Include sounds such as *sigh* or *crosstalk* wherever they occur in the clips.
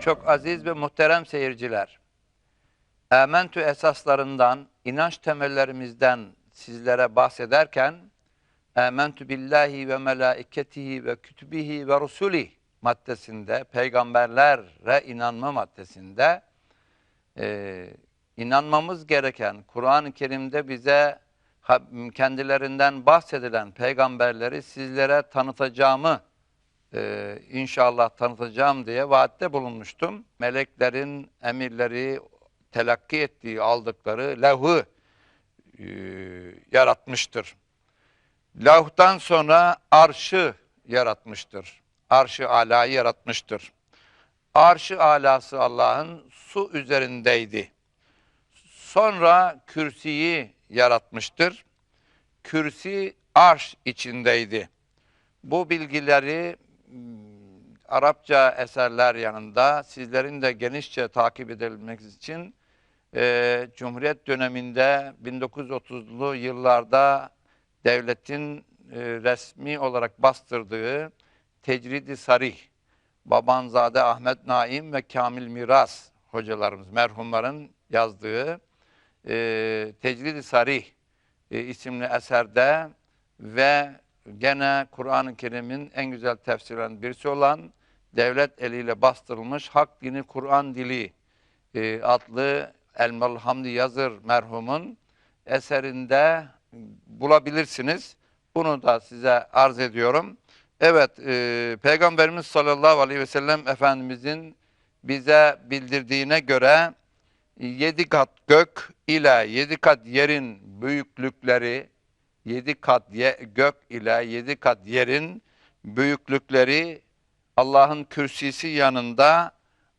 Çok aziz ve muhterem seyirciler. Ementü esaslarından, inanç temellerimizden sizlere bahsederken Ementü billahi ve melaiketihi ve kütübihi ve rusulih maddesinde, peygamberlere inanma maddesinde e, inanmamız gereken Kur'an-ı Kerim'de bize kendilerinden bahsedilen peygamberleri sizlere tanıtacağımı e, inşallah tanıtacağım diye vaatte bulunmuştum. Meleklerin emirleri telakki ettiği, aldıkları levhı e, yaratmıştır. Lavhtan sonra arşı yaratmıştır. Arşı alayı yaratmıştır. Arşı alası Allah'ın su üzerindeydi. Sonra kürsiyi yaratmıştır. Kürsi arş içindeydi. Bu bilgileri Arapça eserler yanında sizlerin de genişçe takip edilmek için e, Cumhuriyet döneminde 1930'lu yıllarda devletin e, resmi olarak bastırdığı Tecridi Sarih, Babanzade Ahmet Naim ve Kamil Miras hocalarımız, merhumların yazdığı e, Tecridi Sarih e, isimli eserde ve gene Kur'an-ı Kerim'in en güzel tefsirlerinden birisi olan devlet eliyle bastırılmış Hak Dini Kur'an Dili e, adlı Elmalı Hamdi Yazır merhumun eserinde bulabilirsiniz. Bunu da size arz ediyorum. Evet, e, Peygamberimiz sallallahu aleyhi ve sellem Efendimizin bize bildirdiğine göre yedi kat gök ile yedi kat yerin büyüklükleri, yedi kat ye- gök ile yedi kat yerin büyüklükleri Allah'ın kürsisi yanında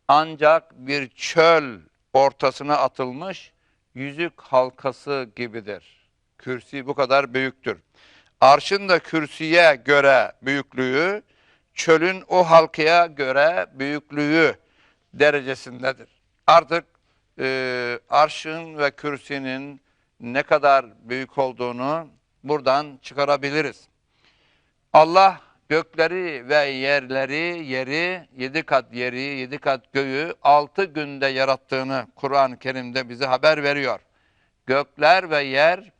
ancak bir çöl ortasına atılmış yüzük halkası gibidir. Kürsi bu kadar büyüktür. Arşın da kürsüye göre büyüklüğü, çölün o halkaya göre büyüklüğü derecesindedir. Artık e, arşın ve kürsinin ne kadar büyük olduğunu buradan çıkarabiliriz. Allah gökleri ve yerleri, yeri, yedi kat yeri, yedi kat göğü altı günde yarattığını Kur'an-ı Kerim'de bize haber veriyor. Gökler ve yer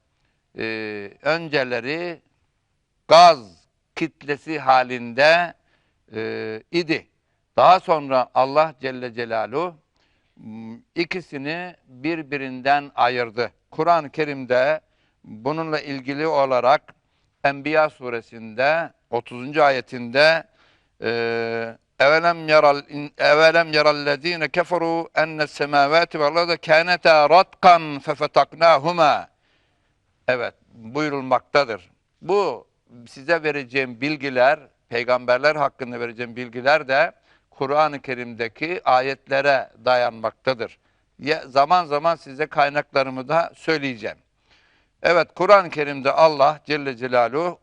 e, önceleri gaz kitlesi halinde e, idi. Daha sonra Allah Celle Celaluhu ikisini birbirinden ayırdı. Kur'an-ı Kerim'de bununla ilgili olarak Enbiya suresinde 30. ayetinde e, evelem yaral evelem yarallezine keferu enne semavati vel ardı kaneta ratkan fefetaknahuma Evet buyurulmaktadır. Bu size vereceğim bilgiler, peygamberler hakkında vereceğim bilgiler de Kur'an-ı Kerim'deki ayetlere dayanmaktadır. Ya, zaman zaman size kaynaklarımı da söyleyeceğim. Evet Kur'an-ı Kerim'de Allah Celle Celaluhu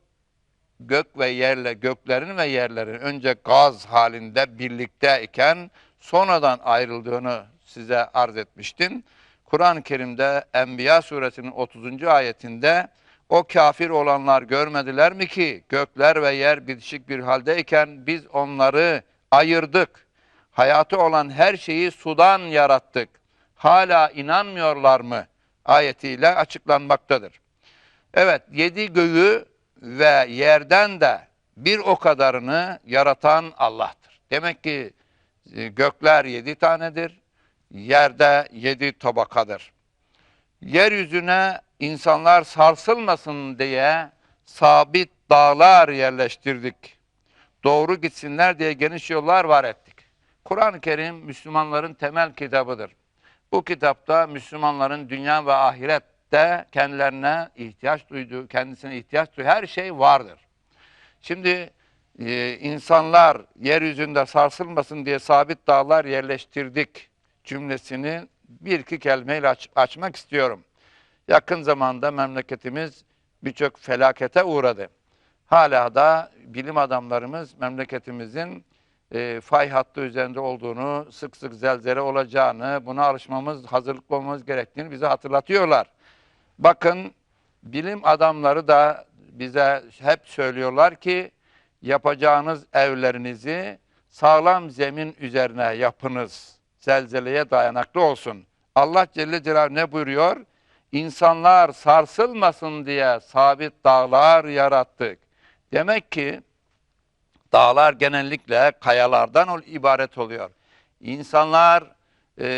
gök ve yerle göklerin ve yerlerin önce gaz halinde birlikteyken sonradan ayrıldığını size arz etmiştim. Kur'an-ı Kerim'de Enbiya suresinin 30. ayetinde o kafir olanlar görmediler mi ki gökler ve yer bitişik bir haldeyken biz onları ayırdık. Hayatı olan her şeyi sudan yarattık. Hala inanmıyorlar mı? Ayetiyle açıklanmaktadır. Evet, yedi göğü ve yerden de bir o kadarını yaratan Allah'tır. Demek ki e, gökler yedi tanedir, yerde yedi tabakadır. Yeryüzüne insanlar sarsılmasın diye sabit dağlar yerleştirdik. Doğru gitsinler diye geniş yollar var ettik. Kur'an-ı Kerim Müslümanların temel kitabıdır. Bu kitapta Müslümanların dünya ve ahirette kendilerine ihtiyaç duyduğu, kendisine ihtiyaç duyduğu her şey vardır. Şimdi e, insanlar yeryüzünde sarsılmasın diye sabit dağlar yerleştirdik cümlesini bir iki kelimeyle aç- açmak istiyorum. Yakın zamanda memleketimiz birçok felakete uğradı. Hala da bilim adamlarımız memleketimizin e, fay hattı üzerinde olduğunu, sık sık zelzele olacağını, buna alışmamız, hazırlıklı olmamız gerektiğini bize hatırlatıyorlar. Bakın bilim adamları da bize hep söylüyorlar ki yapacağınız evlerinizi sağlam zemin üzerine yapınız. Zelzeleye dayanaklı olsun. Allah Celle Celaluhu ne buyuruyor? İnsanlar sarsılmasın diye sabit dağlar yarattık. Demek ki dağlar genellikle kayalardan ibaret oluyor. İnsanlar e,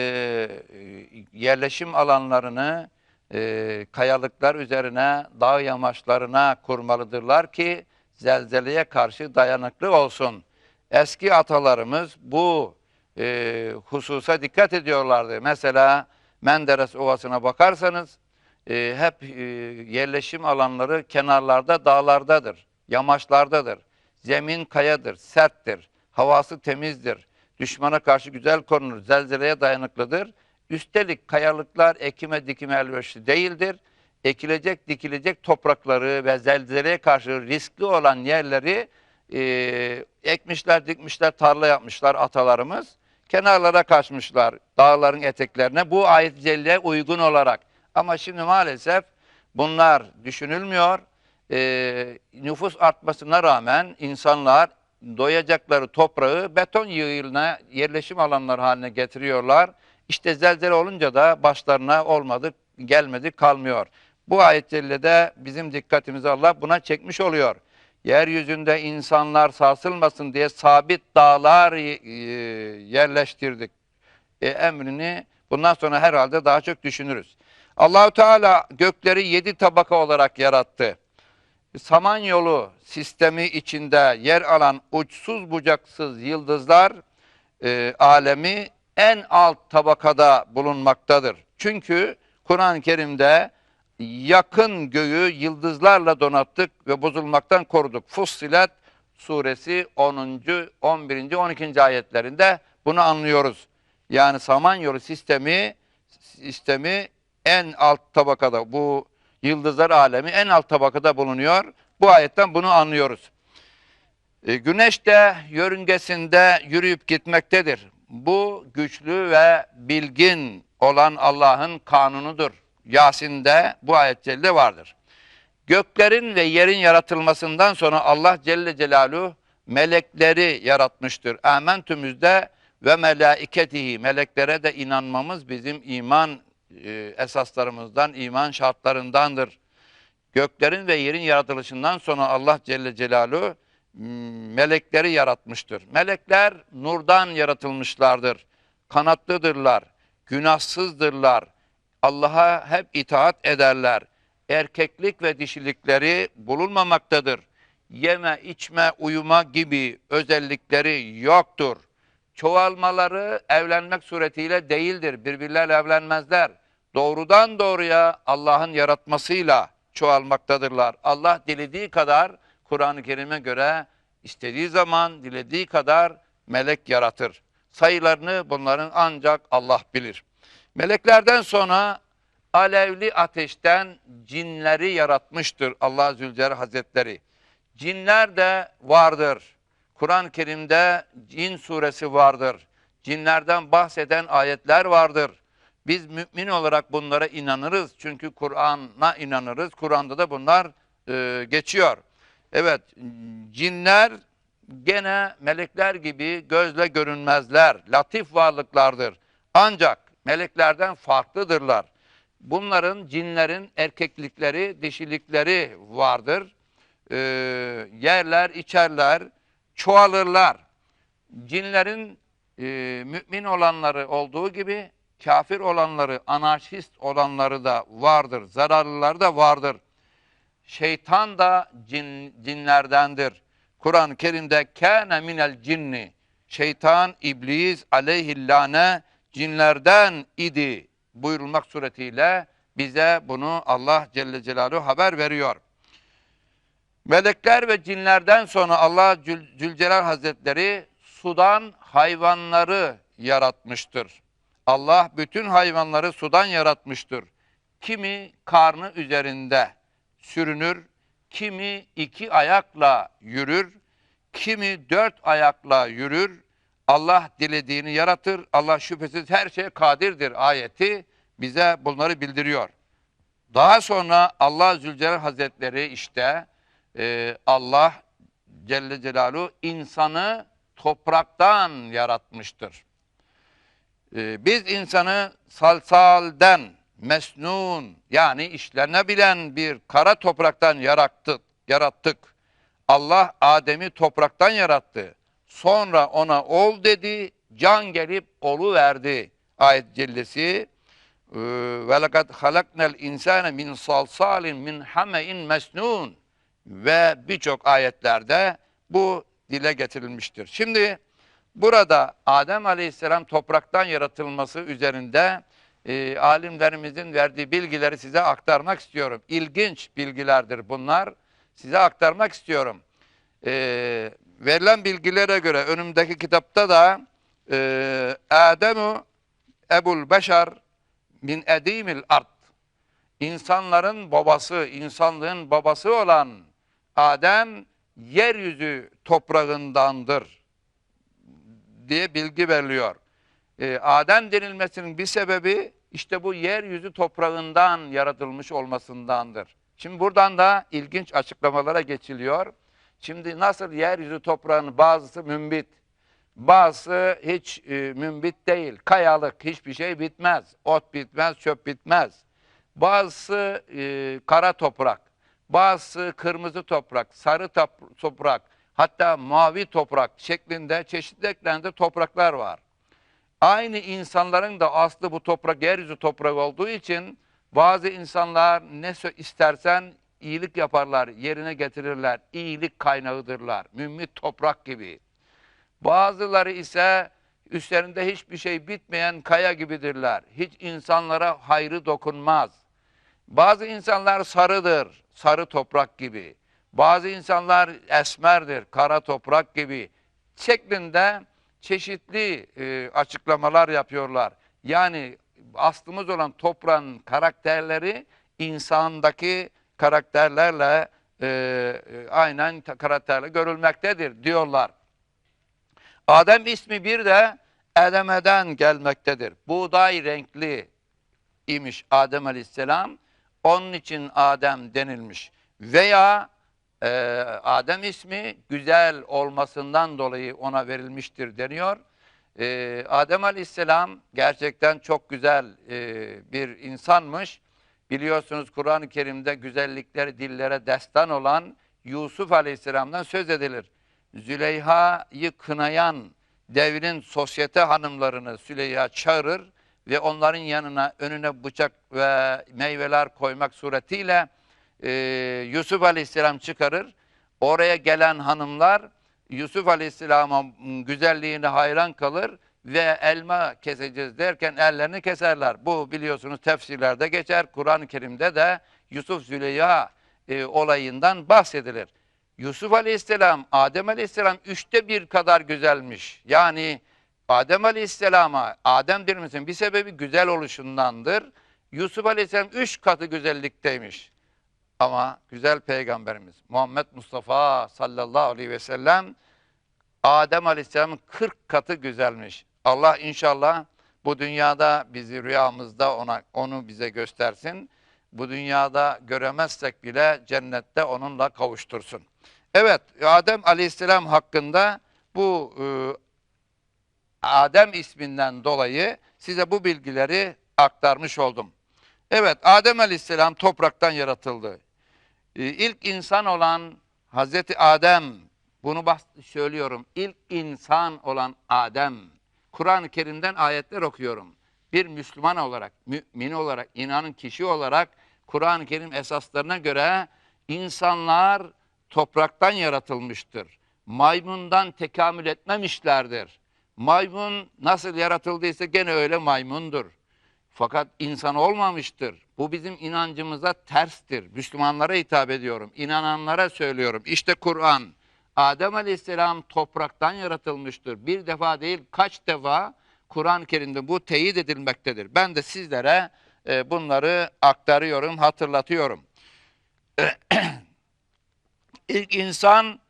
yerleşim alanlarını e, kayalıklar üzerine, dağ yamaçlarına kurmalıdırlar ki zelzeleye karşı dayanıklı olsun. Eski atalarımız bu e, hususa dikkat ediyorlardı. Mesela Menderes Ovası'na bakarsanız e, hep e, yerleşim alanları kenarlarda, dağlardadır, yamaçlardadır. Zemin kayadır, serttir, havası temizdir, düşmana karşı güzel korunur, zelzeleye dayanıklıdır. Üstelik kayalıklar ekime dikime elverişli değildir. Ekilecek dikilecek toprakları ve zelzeleye karşı riskli olan yerleri e, ekmişler, dikmişler, tarla yapmışlar atalarımız. Kenarlara kaçmışlar dağların eteklerine bu ayet celle uygun olarak. Ama şimdi maalesef bunlar düşünülmüyor. E, nüfus artmasına rağmen insanlar doyacakları toprağı beton yığınına yerleşim alanları haline getiriyorlar. İşte zelzele olunca da başlarına olmadı, gelmedi, kalmıyor. Bu ayet cellede bizim dikkatimizi Allah buna çekmiş oluyor. Yeryüzünde insanlar sarsılmasın diye sabit dağlar e, yerleştirdik. E, emrini bundan sonra herhalde daha çok düşünürüz. Allahu Teala gökleri yedi tabaka olarak yarattı. Samanyolu sistemi içinde yer alan uçsuz bucaksız yıldızlar e, alemi en alt tabakada bulunmaktadır. Çünkü Kur'an-ı Kerim'de yakın göğü yıldızlarla donattık ve bozulmaktan koruduk. Fussilet suresi 10. 11. 12. ayetlerinde bunu anlıyoruz. Yani Samanyolu sistemi sistemi en alt tabakada bu yıldızlar alemi en alt tabakada bulunuyor. Bu ayetten bunu anlıyoruz. E, güneş de yörüngesinde yürüyüp gitmektedir. Bu güçlü ve bilgin olan Allah'ın kanunudur. Yasin'de bu ayet celle vardır. Göklerin ve yerin yaratılmasından sonra Allah Celle Celaluhu melekleri yaratmıştır. Amentümüzde ve melaiketihi meleklere de inanmamız bizim iman e, esaslarımızdan, iman şartlarındandır. Göklerin ve yerin yaratılışından sonra Allah Celle Celaluhu melekleri yaratmıştır. Melekler nurdan yaratılmışlardır. Kanatlıdırlar, günahsızdırlar. Allah'a hep itaat ederler. Erkeklik ve dişilikleri bulunmamaktadır. Yeme, içme, uyuma gibi özellikleri yoktur. Çoğalmaları evlenmek suretiyle değildir. Birbirlerle evlenmezler. Doğrudan doğruya Allah'ın yaratmasıyla çoğalmaktadırlar. Allah dilediği kadar Kur'an-ı Kerim'e göre istediği zaman dilediği kadar melek yaratır. Sayılarını bunların ancak Allah bilir. Meleklerden sonra alevli ateşten cinleri yaratmıştır Allah Zülcelal Hazretleri. Cinler de vardır. Kur'an-ı Kerim'de cin suresi vardır. Cinlerden bahseden ayetler vardır. Biz mümin olarak bunlara inanırız. Çünkü Kur'an'a inanırız. Kur'an'da da bunlar e, geçiyor. Evet, cinler gene melekler gibi gözle görünmezler. Latif varlıklardır. Ancak meleklerden farklıdırlar. Bunların, cinlerin erkeklikleri, dişilikleri vardır. Ee, yerler, içerler, çoğalırlar. Cinlerin e, mümin olanları olduğu gibi kafir olanları, anarşist olanları da vardır. Zararlıları da vardır. Şeytan da cin, cinlerdendir. Kur'an-ı Kerim'de kâne minel cinni. Şeytan, iblis aleyhillâne cinlerden idi buyurulmak suretiyle bize bunu Allah Celle Celaluhu haber veriyor. Melekler ve cinlerden sonra Allah Cül Zülcelal Hazretleri sudan hayvanları yaratmıştır. Allah bütün hayvanları sudan yaratmıştır. Kimi karnı üzerinde sürünür, kimi iki ayakla yürür, kimi dört ayakla yürür. Allah dilediğini yaratır. Allah şüphesiz her şeye kadirdir ayeti bize bunları bildiriyor. Daha sonra Allah Zülcelal Hazretleri işte e, Allah Celle Celaluhu insanı topraktan yaratmıştır. Ee, biz insanı salsalden, mesnun yani işlenebilen bir kara topraktan yarattık. yarattık. Allah Adem'i topraktan yarattı. Sonra ona ol dedi, can gelip olu verdi. Ayet cellesi ve lekad halaknel insane min salsalin min hamein mesnun ve birçok ayetlerde bu dile getirilmiştir. Şimdi burada Adem Aleyhisselam topraktan yaratılması üzerinde e, alimlerimizin verdiği bilgileri size aktarmak istiyorum. İlginç bilgilerdir bunlar. Size aktarmak istiyorum. E, verilen bilgilere göre önümdeki kitapta da e, Adem'u Ebul Beşer min edimil art. İnsanların babası, insanlığın babası olan Adem yeryüzü toprağındandır diye bilgi veriliyor. Ee, Adem denilmesinin bir sebebi işte bu yeryüzü toprağından yaratılmış olmasındandır. Şimdi buradan da ilginç açıklamalara geçiliyor. Şimdi nasıl yeryüzü toprağının bazısı mümbit, bazısı hiç e, mümbit değil, kayalık, hiçbir şey bitmez. Ot bitmez, çöp bitmez. Bazısı e, kara toprak, bazısı kırmızı toprak, sarı toprak, hatta mavi toprak şeklinde çeşitli eklendi topraklar var. Aynı insanların da aslı bu toprak, yeryüzü toprak olduğu için bazı insanlar ne istersen iyilik yaparlar, yerine getirirler. İyilik kaynağıdırlar. Mümmit toprak gibi. Bazıları ise üstlerinde hiçbir şey bitmeyen kaya gibidirler. Hiç insanlara hayrı dokunmaz. Bazı insanlar sarıdır, sarı toprak gibi. Bazı insanlar esmerdir, kara toprak gibi. Şeklinde çeşitli e, açıklamalar yapıyorlar. Yani aslımız olan toprağın karakterleri insandaki karakterlerle e, e aynen karakterle görülmektedir diyorlar. Adem ismi bir de Edeme'den gelmektedir. Buğday renkli imiş Adem Aleyhisselam. Onun için Adem denilmiş. Veya e, Adem ismi güzel olmasından dolayı ona verilmiştir deniyor. E, Adem Aleyhisselam gerçekten çok güzel e, bir insanmış. Biliyorsunuz Kur'an-ı Kerim'de güzellikleri dillere destan olan Yusuf Aleyhisselam'dan söz edilir. Züleyha'yı kınayan devrin sosyete hanımlarını Süleyha çağırır ve onların yanına önüne bıçak ve meyveler koymak suretiyle e, Yusuf Aleyhisselam çıkarır. Oraya gelen hanımlar Yusuf Aleyhisselam'ın güzelliğine hayran kalır ve elma keseceğiz derken ellerini keserler. Bu biliyorsunuz tefsirlerde geçer. Kur'an-ı Kerim'de de Yusuf Züleyha e, olayından bahsedilir. Yusuf Aleyhisselam, Adem Aleyhisselam üçte bir kadar güzelmiş. Yani Adem Aleyhisselam'a, Adem denilmesinin bir sebebi güzel oluşundandır. Yusuf Aleyhisselam üç katı güzellikteymiş. Ama güzel peygamberimiz Muhammed Mustafa sallallahu aleyhi ve sellem Adem Aleyhisselam'ın 40 katı güzelmiş. Allah inşallah bu dünyada bizi rüyamızda ona onu bize göstersin. Bu dünyada göremezsek bile cennette onunla kavuştursun. Evet, Adem Aleyhisselam hakkında bu e, Adem isminden dolayı size bu bilgileri aktarmış oldum. Evet, Adem Aleyhisselam topraktan yaratıldı. E, ilk insan olan Hazreti Adem, bunu söylüyorum, ilk insan olan Adem, Kur'an-ı Kerim'den ayetler okuyorum. Bir Müslüman olarak, mümin olarak, inanın kişi olarak Kur'an-ı Kerim esaslarına göre insanlar topraktan yaratılmıştır. Maymundan tekamül etmemişlerdir. Maymun nasıl yaratıldıysa gene öyle maymundur. Fakat insan olmamıştır. Bu bizim inancımıza terstir. Müslümanlara hitap ediyorum. İnananlara söylüyorum. İşte Kur'an. Adem Aleyhisselam topraktan yaratılmıştır. Bir defa değil kaç defa Kur'an-ı Kerim'de bu teyit edilmektedir. Ben de sizlere e, bunları aktarıyorum, hatırlatıyorum. *clears throat* İlk insan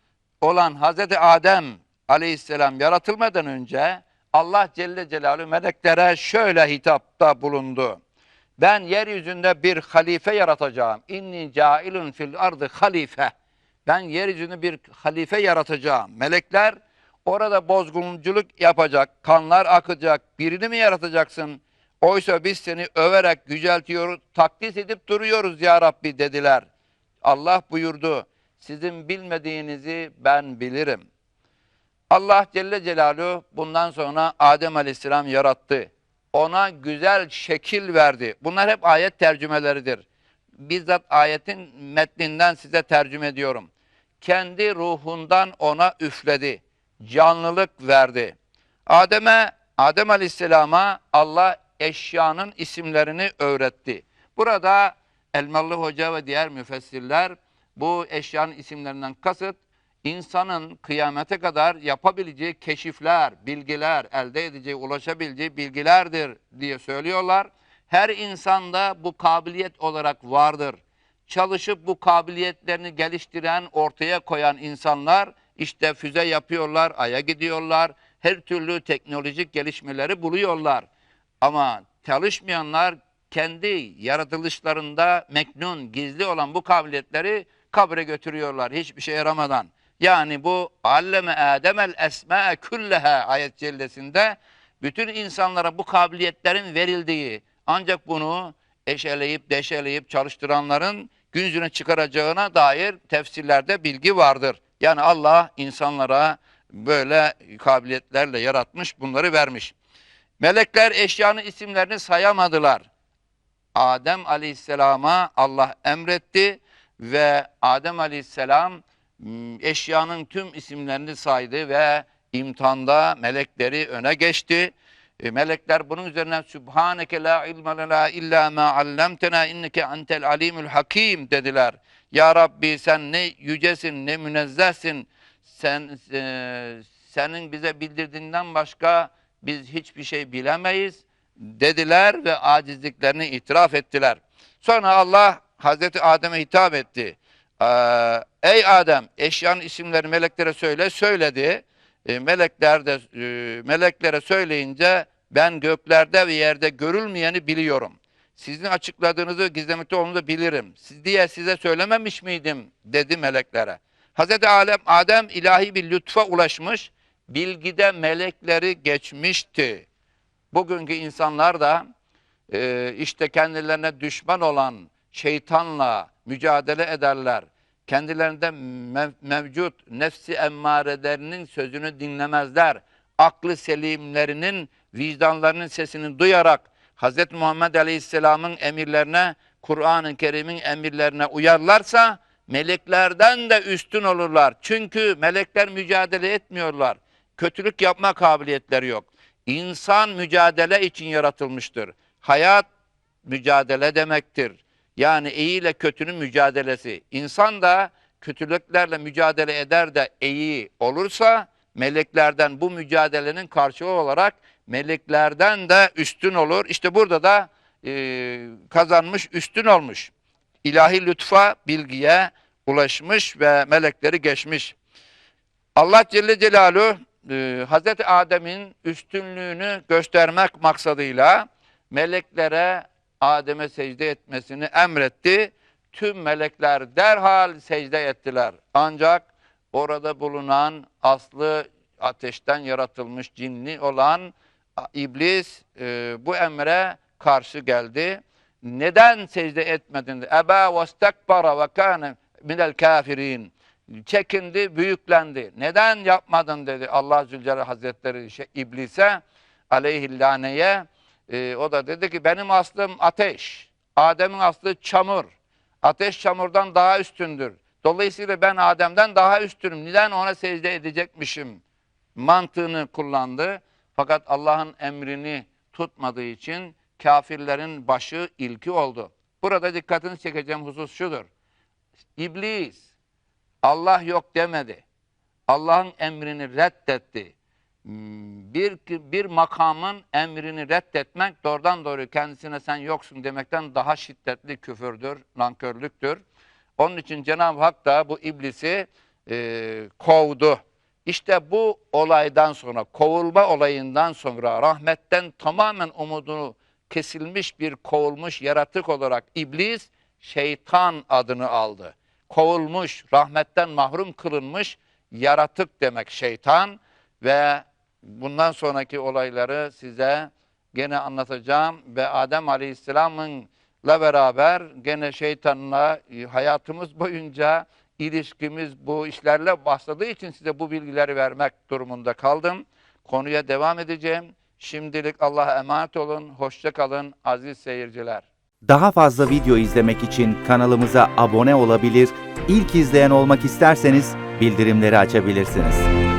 olan Hazreti Adem aleyhisselam yaratılmadan önce Allah Celle Celaluhu meleklere şöyle hitapta bulundu. Ben yeryüzünde bir halife yaratacağım. İnni cailun fil ardı halife. Ben yeryüzünde bir halife yaratacağım. Melekler Orada bozgunculuk yapacak, kanlar akacak, birini mi yaratacaksın? Oysa biz seni överek yüceltiyoruz, takdis edip duruyoruz ya Rabbi dediler. Allah buyurdu, sizin bilmediğinizi ben bilirim. Allah Celle Celaluhu bundan sonra Adem Aleyhisselam yarattı. Ona güzel şekil verdi. Bunlar hep ayet tercümeleridir. Bizzat ayetin metninden size tercüme ediyorum. Kendi ruhundan ona üfledi. Canlılık verdi. Adem'e, Adem Aleyhisselam'a Allah eşyanın isimlerini öğretti. Burada Elmalı Hoca ve diğer müfessirler bu eşyanın isimlerinden kasıt insanın kıyamete kadar yapabileceği keşifler, bilgiler, elde edeceği, ulaşabileceği bilgilerdir diye söylüyorlar. Her insanda bu kabiliyet olarak vardır. Çalışıp bu kabiliyetlerini geliştiren, ortaya koyan insanlar işte füze yapıyorlar, aya gidiyorlar, her türlü teknolojik gelişmeleri buluyorlar. Ama çalışmayanlar kendi yaratılışlarında meknun, gizli olan bu kabiliyetleri kabre götürüyorlar hiçbir şey yaramadan. Yani bu alleme Ademel esma'e külleha ayet cellesinde bütün insanlara bu kabiliyetlerin verildiği ancak bunu eşeleyip deşeleyip çalıştıranların gün yüzüne çıkaracağına dair tefsirlerde bilgi vardır. Yani Allah insanlara böyle kabiliyetlerle yaratmış, bunları vermiş. Melekler eşyanın isimlerini sayamadılar. Adem Aleyhisselam'a Allah emretti ve Adem Aleyhisselam eşyanın tüm isimlerini saydı ve imtihanda melekleri öne geçti. E, melekler bunun üzerine Sübhaneke la ilme lena illa ma allamtena inneke entel alimul hakim dediler. Ya Rabbi sen ne yücesin ne münezzehsin. Sen e, senin bize bildirdiğinden başka biz hiçbir şey bilemeyiz dediler ve acizliklerini itiraf ettiler. Sonra Allah Hazreti Adem'e hitap etti. Ee, Ey Adem eşyanın isimleri meleklere söyle söyledi. E, melekler de e, meleklere söyleyince ben göklerde ve yerde görülmeyeni biliyorum. Sizin açıkladığınızı gizlemekte olduğunuzu bilirim. Siz diye size söylememiş miydim dedi meleklere. Hazreti Adem, Adem ilahi bir lütfa ulaşmış, bilgide melekleri geçmişti. Bugünkü insanlar da e, işte kendilerine düşman olan şeytanla mücadele ederler. Kendilerinde mev- mevcut nefsi emmarelerinin sözünü dinlemezler. Aklı selimlerinin vicdanlarının sesini duyarak Hz. Muhammed Aleyhisselam'ın emirlerine, Kur'an-ı Kerim'in emirlerine uyarlarsa meleklerden de üstün olurlar. Çünkü melekler mücadele etmiyorlar. Kötülük yapma kabiliyetleri yok. İnsan mücadele için yaratılmıştır. Hayat mücadele demektir. Yani iyi ile kötünün mücadelesi. İnsan da kötülüklerle mücadele eder de iyi olursa meleklerden bu mücadelenin karşılığı olarak meleklerden de üstün olur. İşte burada da e, kazanmış, üstün olmuş. İlahi lütfa, bilgiye ulaşmış ve melekleri geçmiş. Allah Celle Celaluhu e, Hazreti Adem'in üstünlüğünü göstermek maksadıyla meleklere Adem'e secde etmesini emretti. Tüm melekler derhal secde ettiler. Ancak orada bulunan aslı ateşten yaratılmış cinli olan iblis e, bu emre karşı geldi. Neden secde etmedin? Eba ve stekbara ve kâne minel kafirin çekindi, büyüklendi. Neden yapmadın dedi Allah Zülcelal Hazretleri şey, iblise aleyhillaneye. Ee, o da dedi ki benim aslım ateş. Adem'in aslı çamur. Ateş çamurdan daha üstündür. Dolayısıyla ben Adem'den daha üstünüm. Neden ona secde edecekmişim? Mantığını kullandı. Fakat Allah'ın emrini tutmadığı için kafirlerin başı ilki oldu. Burada dikkatini çekeceğim husus şudur. İblis Allah yok demedi. Allah'ın emrini reddetti. Hmm, Bir, bir makamın emrini reddetmek doğrudan doğru kendisine sen yoksun demekten daha şiddetli küfürdür, nankörlüktür. Onun için Cenab-ı Hak da bu iblisi e, kovdu. İşte bu olaydan sonra, kovulma olayından sonra rahmetten tamamen umudunu kesilmiş bir kovulmuş yaratık olarak iblis şeytan adını aldı kovulmuş, rahmetten mahrum kılınmış yaratık demek şeytan. ve bundan sonraki olayları size gene anlatacağım ve Adem Aleyhisselam'ın la beraber gene şeytanla e, hayatımız boyunca ilişkimiz bu işlerle başladığı için size bu bilgileri vermek durumunda kaldım. Konuya devam edeceğim. Şimdilik Allah'a emanet olun. Hoşça kalın aziz seyirciler. Daha fazla video izlemek için kanalımıza abone olabilir, ilk izleyen olmak isterseniz bildirimleri açabilirsiniz.